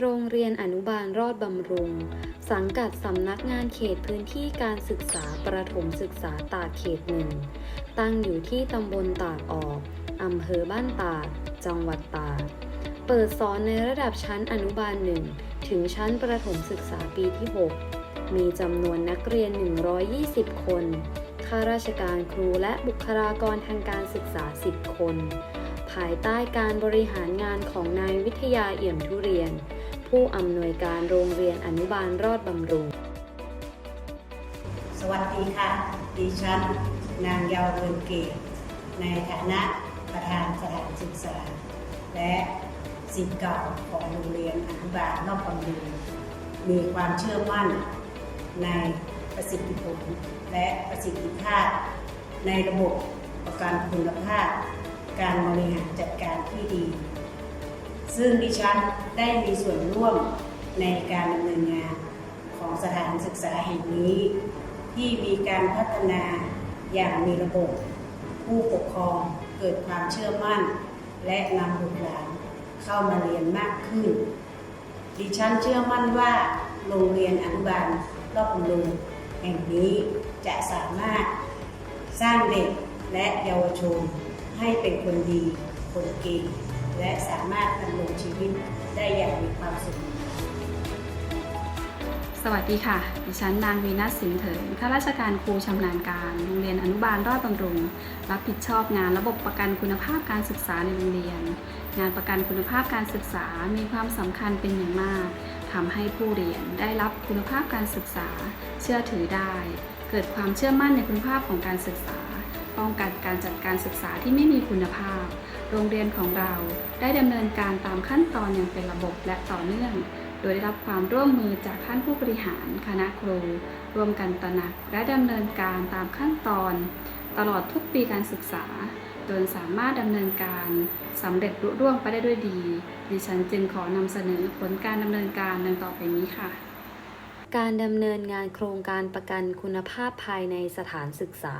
โรงเรียนอนุบาลรอดบำรุง สังกัดสำนักงานเขตพื้นที่การศึกษาประถมศึกษาตากเขตหนึ่ง ตั้งอยู่ที่ตำบลตากออกอำเภอบ้านตาก จังหวัดตาก เปิดสอนในระดับชั้นอนุบาลหนึ่งถึงชั้นประถมศึกษาปีที่ 6 มีจำนวนนักเรียน 120 คน ข้าราชการครูและบุคลากรทางการศึกษา 10 คน ภายใต้การบริหารงานของนายวิทยาเอี่ยมทุเรียน ผู้อำนวยการโรงเรียนอนุบาลรอดบำรุง สวัสดีค่ะ ดิฉัน นางเยาวเรือนเกตในฐานะประธานสถานศึกษา และสิทธิ์เก่าของโรงเรียนอนุบาลนอกบำรุงมีความเชื่อมั่นในประสิทธิผลและประสิทธิภาพ ในระบบประกันคุณภาพ การบริหารจัดการที่ดี ซึ่งดิฉันได้มีส่วนร่วมในการดำเนินงานของสถานศึกษาแห่งนี้ ที่มีการพัฒนาอย่างมีระบบ ผู้ปกครองเกิดความเชื่อมั่น และนำบุตรหลานเข้ามาเรียนมากขึ้น ดิฉันเชื่อมั่นว่าโรงเรียนอนุบาลรอบบำรุงแห่งนี้จะสามารถสร้างเด็กและเยาวชนให้เป็นคนดี คนเก่ง และสามารถดำรงชีวิตได้อย่างมีความสุข สวัสดีค่ะ ดิฉันนางวีนัสสิงห์เถินข้าราชการครูชำนาญการ โรงเรียนอนุบาลรอดบำรุง รับผิดชอบงานระบบประกันคุณภาพการศึกษาในโรงเรียน งานประกันคุณภาพการศึกษามีความสำคัญเป็นอย่างมากทำให้ผู้เรียนได้รับคุณภาพการศึกษา เชื่อถือได้ เกิดความเชื่อมั่นในคุณภาพของการศึกษา ป้องกันการจัดการศึกษาที่ไม่มีคุณภาพ โรงเรียนของเราได้ดำเนินการตามขั้นตอนอย่างเป็นระบบและต่อเนื่อง โดยได้รับความร่วมมือจากท่านผู้บริหาร คณะครู ร่วมกันตระหนักและดำเนินการตามขั้นตอน ตลอดทุกปีการศึกษา จนสามารถดำเนินการสำเร็จลุล่วงไปได้ด้วยดี ดิฉันจึงขอนำเสนอผลการดำเนินการดังต่อไปนี้ค่ะการดำเนินงานโครงการประกันคุณภาพภายในสถานศึกษา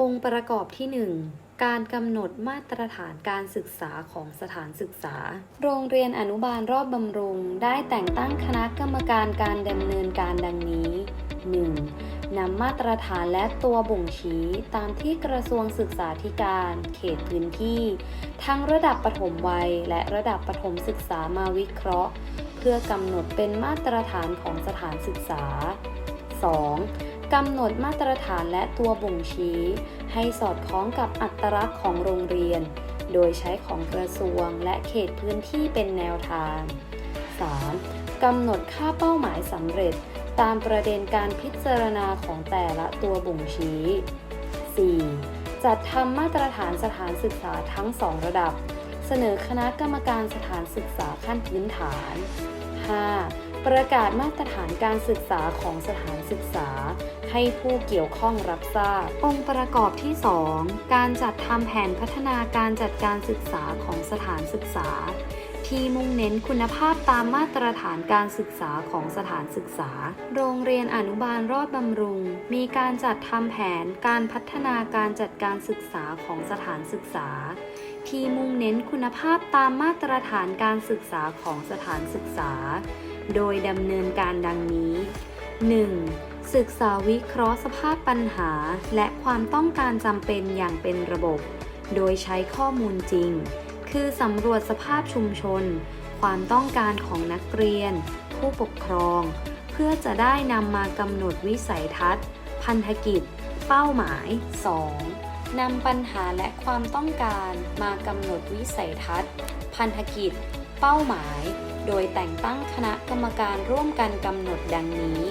องค์ประกอบที่ 1 การกำหนดมาตรฐานการศึกษาของสถานศึกษา โรงเรียนอนุบาลรอบบำรุง ได้แต่งตั้งคณะกรรมการการดำเนินการดังนี้ 1. นำมาตรฐานและตัวบ่งชี้ตามที่กระทรวงศึกษาธิการ เขตพื้นที่ ทั้งระดับปฐมวัย และระดับปฐมศึกษามาวิเคราะห์ เพื่อกำหนดเป็นมาตรฐานของสถานศึกษา 2. กำหนดมาตรฐานและตัวบ่งชี้ ให้สอดคล้องกับอัตลักษณ์ของโรงเรียน โดยใช้ของกระทรวงและเขตพื้นที่เป็นแนวทาง 3. กำหนดค่าเป้าหมายสำเร็จ ตามประเด็นการพิจารณาของแต่ละตัวบ่งชี้ 4. จัดทำมาตรฐานสถานศึกษาทั้ง 2 ระดับ เสนอคณะกรรมการสถานศึกษาขั้นพื้นฐาน 5. ประกาศมาตรฐานการศึกษาของสถานศึกษา ให้ผู้เกี่ยวข้องรับทราบ องค์ประกอบที่ 2 การจัดทำแผนพัฒนาการจัดการศึกษาของสถานศึกษา ที่มุ่งเน้นคุณภาพตามมาตรฐานการศึกษาของสถานศึกษา โรงเรียนอนุบาลรอดบำรุง มีการจัดทำแผนการพัฒนาการจัดการศึกษาของสถานศึกษาที่มุ่งเน้นคุณภาพตามมาตรฐานการศึกษาของสถานศึกษา โดยดำเนินการดังนี้ 1. ศึกษาวิเคราะห์สภาพปัญหา และความต้องการจำเป็นอย่างเป็นระบบ โดยใช้ข้อมูลจริง คือสำรวจสภาพชุมชน ความต้องการของนักเรียน ผู้ปกครอง เพื่อจะได้นำมากำหนดวิสัยทัศน์ พันธกิจ เป้าหมาย 2. นำปัญหาและความต้องการมากำหนดวิสัยทัศน์ พันธกิจ เป้าหมาย โดยแต่งตั้งคณะกรรมการร่วมกันกำหนดดังนี้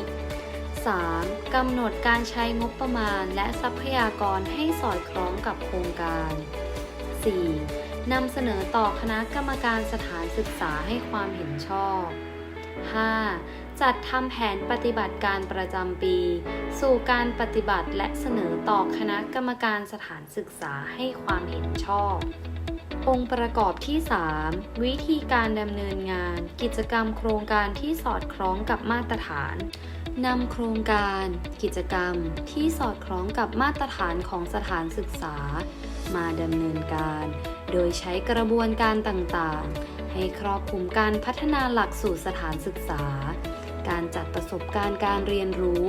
3. กำหนดการใช้งบประมาณและทรัพยากรให้สอดคล้องกับโครงการ 4. นำเสนอต่อคณะกรรมการสถานศึกษาให้ความเห็นชอบ 5. จัดทำแผนปฏิบัติการประจำปี สู่การปฏิบัติและเสนอต่อคณะกรรมการสถานศึกษาให้ความเห็นชอบ องค์ประกอบที่ 3 วิธีการดำเนินงาน กิจกรรมโครงการที่สอดคล้องกับมาตรฐานนำโครงการ กิจกรรมที่สอดคล้องกับมาตรฐานของสถานศึกษา มาดำเนินการ โดยใช้กระบวนการต่างๆ ให้ครอบคลุมการพัฒนาหลักสูตรสถานศึกษา การจัดประสบการณ์การเรียนรู้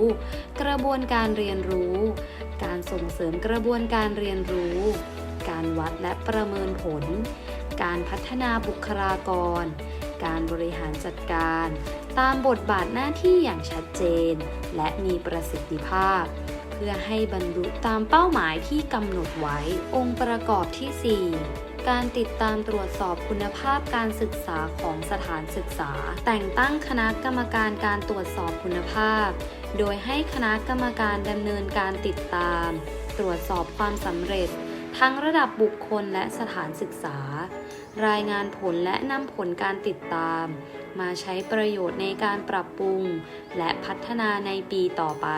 กระบวนการเรียนรู้ การส่งเสริมกระบวนการเรียนรู้ การวัดและประเมินผล การพัฒนาบุคลากร การบริหารจัดการ ตามบทบาทหน้าที่อย่างชัดเจน และมีประสิทธิภาพ เพื่อให้บรรลุตามเป้าหมายที่กำหนดไว้ องค์ประกอบที่ 4การติดตามตรวจสอบคุณภาพการศึกษาของสถานศึกษา แต่งตั้งคณะกรรมการการตรวจสอบคุณภาพ โดยให้คณะกรรมการดำเนินการติดตาม ตรวจสอบความสำเร็จ ทั้งระดับบุคคลและสถานศึกษา รายงานผลและนำผลการติดตาม มาใช้ประโยชน์ในการปรับปรุง และพัฒนาในปีต่อไป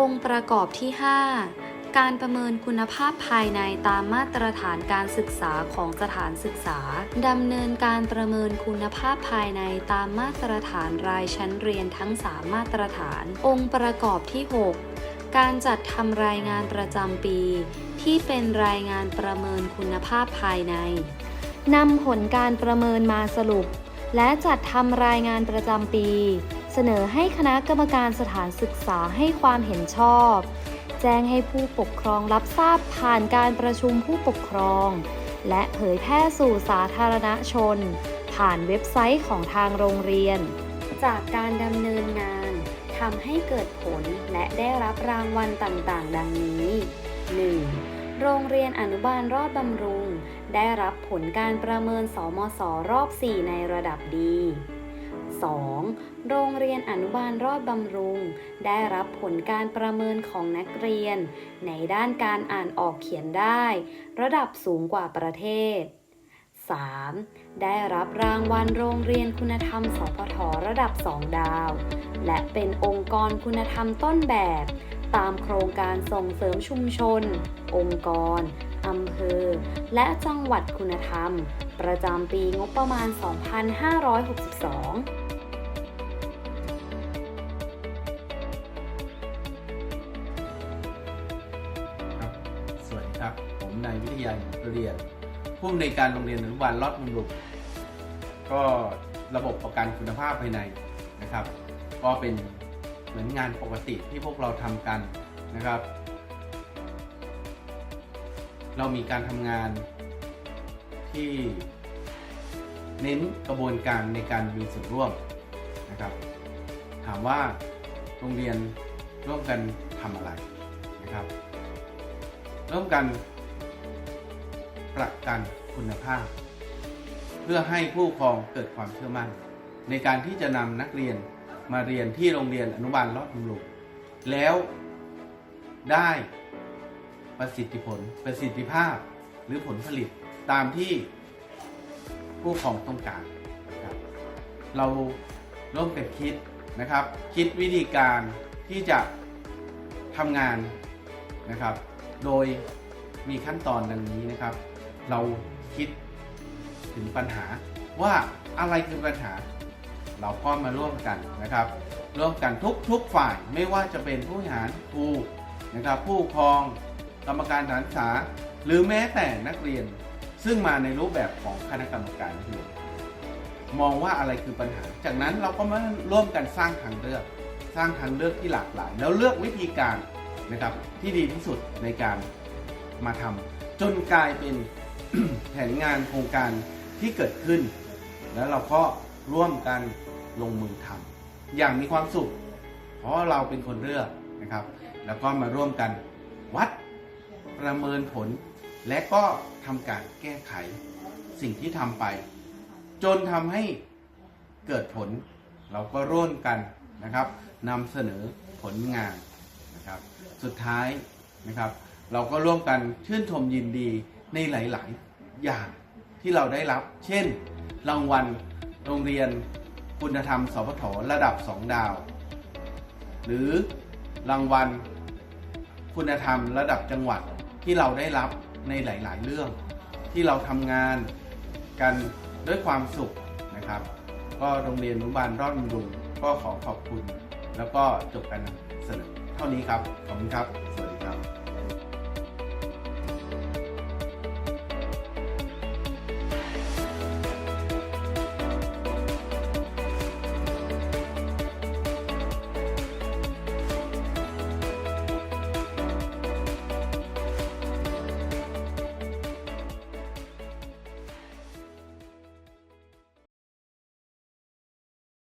องค์ประกอบที่ 5 การประเมินคุณภาพภายในตามมาตรฐานการศึกษาของสถานศึกษาดำเนินการประเมินคุณภาพภายในตามมาตรฐานรายชั้นเรียนทั้ง 3 มาตรฐาน องค์ประกอบที่ 6 การจัดทำรายงานประจำปี ที่เป็นรายงานประเมินคุณภาพภายในนำผลการประเมินมาสรุป และจัดทำรายงานประจำปี เสนอให้คณะกรรมการสถานศึกษาให้ความเห็นชอบ แจ้งให้ผู้ปกครองรับทราบผ่านการประชุมผู้ปกครอง และเผยแพร่สู่สาธารณชน ผ่านเว็บไซต์ของทางโรงเรียน จากการดำเนินงานำให้เกิดผลและได้รับรางวัลต่างๆ ดังนี้ 1. โรงเรียนอนุบาลรอดบำรุง ได้รับผลการประเมินสมสรอบ 4 ในระดับดี 2. โรงเรียนอนุบาลรอดบำรุง ได้รับผลการประเมินของนักเรียน ในด้านการอ่านออกเขียนได้ ระดับสูงกว่าประเทศ 3. ได้รับรางวัลโรงเรียนคุณธรรมสพทระดับ 2 ดาว และเป็นองค์กรคุณธรรมต้นแบบ ตามโครงการส่งเสริมชุมชน องค์กรอำเภอ และจังหวัดคุณธรรม ประจำปีงบประมาณ 2562ครับ สวัสดีครับ ผมนายวิทยาเรียน ผู้อำนวยการโรงเรียนอนุบาลลอดบำรุงก็ระบบประกันคุณภาพภายในนะครับ ก็เป็นเหมือนงานปกติที่พวกเราทำกันนะครับ เรามีการทำงานที่เน้นกระบวนการในการมีส่วนร่วมนะครับ ถามว่าโรงเรียนร่วมกันทำอะไรนะครับ ร่วมกัน ประกันคุณภาพ เพื่อให้ผู้ปกครองเกิดความเชื่อมั่น ในการที่จะนำนักเรียนมาเรียนที่โรงเรียนอนุบาลรอดบำรุงแล้วได้ประสิทธิผลประสิทธิภาพหรือผลผลิตตามที่ผู้ปกครองต้องการครับเราร่วมกันคิดนะครับ คิดวิธีการที่จะทำงานนะครับ โดยมีขั้นตอนดังนี้นะครับ เราคิดถึงปัญหาว่าอะไรคือปัญหา เราก็มาร่วมกันนะครับ ร่วมกันทุกทุกฝ่ายไม่ว่าจะเป็นผู้บริหารครูนะครับ ผู้ปกครองกรรมการสถานศึกษาหรือแม้แต่นักเรียน ซึ่งมาในรูปแบบของคณะกรรมการนักเรียนมองว่าอะไรคือปัญหา จากนั้นเราก็มาร่วมกันสร้างทางเลือก สร้างทางเลือกที่หลากหลาย แล้วเลือกวิธีการนะครับที่ดีที่สุดในการมาทำจนกลายเป็น แผนงานโครงการที่เกิดขึ้น แล้วเราก็ร่วมกันลงมือทำอย่างมีความสุข เพราะเราเป็นคนเลือกนะครับ แล้วก็มาร่วมกันวัดประเมินผล และก็ทำการแก้ไขสิ่งที่ทำไป จนทำให้เกิดผล เราก็ร่วมกันนะครับนำเสนอผลงานนะครับ สุดท้ายนะครับ เราก็ร่วมกันชื่นชมยินดี ในหลาย ๆ อย่างที่เราได้รับ เช่น รางวัลโรงเรียนคุณธรรมสพทระดับ 2 ดาว หรือรางวัลคุณธรรมระดับจังหวัดที่เราได้รับในหลาย ๆ เรื่อง ที่เราทำงานกันด้วยความสุขนะครับ ก็โรงเรียนอนุบาลรอดบำรุงก็ขอขอบคุณ แล้วก็จบการนำเสนอเท่านี้ครับ ขอบคุณครับ